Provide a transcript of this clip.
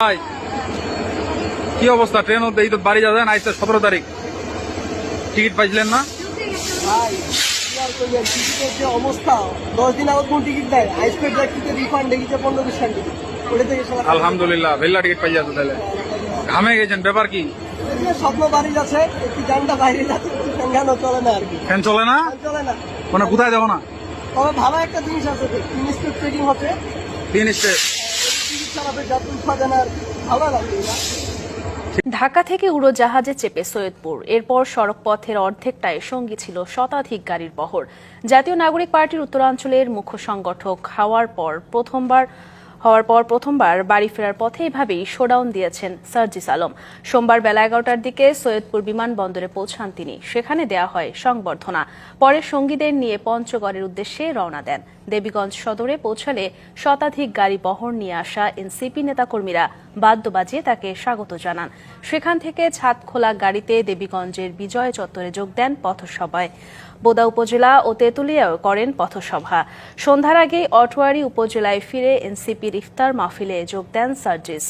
ভাই কি অবস্থা? ট্রেন এই তো বাড়ি যাবেন আজকে সতেরো তারিখ। টিকিট পাইছিলেন না? ভাই টিকিটের যে অবস্থা। দশ দিন আগত কোন টিকিট দেয়? আইসপেড রিফান্ড দেখিতে পনেরো বিশ টিকিট। ওটা থেকে আলহামদুলিল্লাহ ভেল্লা টিকিট পাই যাচ্ছে তাহলে। ঘামে গেছেন ব্যাপার কি? স্বপ্ন বাড়ি যাচ্ছে একটু গানটা বাইরে যাচ্ছে ফ্যান চলে না আর কি। ফ্যান চলে না? চলে না। মানে কোথায় যাব না? তবে ভালো একটা জিনিস আছে তিন স্টেপ ট্রেকিং হচ্ছে। তিন স্টেপ ঢাকা থেকে উড়োজাহাজে চেপে সৈয়দপুর। এরপর সড়ক পথের অর্ধেকটায় সঙ্গী ছিল শতাধিক গাড়ির বহর। জাতীয় নাগরিক পার্টির উত্তরাঞ্চলের মুখ্য সংগঠক হওয়ার পর প্রথমবার হওয়ার পর প্রথমবার বাড়ি ফেরার পথে এভাবেই শোডাউন দিয়েছেন সার্জিস আলম। সোমবার বেলা এগারোটার দিকে সৈয়দপুর বিমানবন্দরে পৌঁছান তিনি। সেখানে দেয়া হয় সংবর্ধনা। পরে সঙ্গীদের নিয়ে পঞ্চগড়ের উদ্দেশ্যে রওনা দেন। দেবীগঞ্জ সদরে পৌঁছালে শতাধিক গাড়ি বহর নিয়ে আসা এনসিপি নেতাকর্মীরা বাদ্য বাজিয়ে তাকে স্বাগত জানান। সেখান থেকে ছাদ খোলা গাড়িতে দেবীগঞ্জের বিজয় চত্বরে যোগ দেন পথসভায়। বোদা উপজেলা ও তেঁতুলিয়াও করেন পথসভা। সন্ধ্যার আগেই অটোয়ারি উপজেলায় ফিরে এনসিপির ইফতার মাহফিলে যোগ দেন সার্জিস।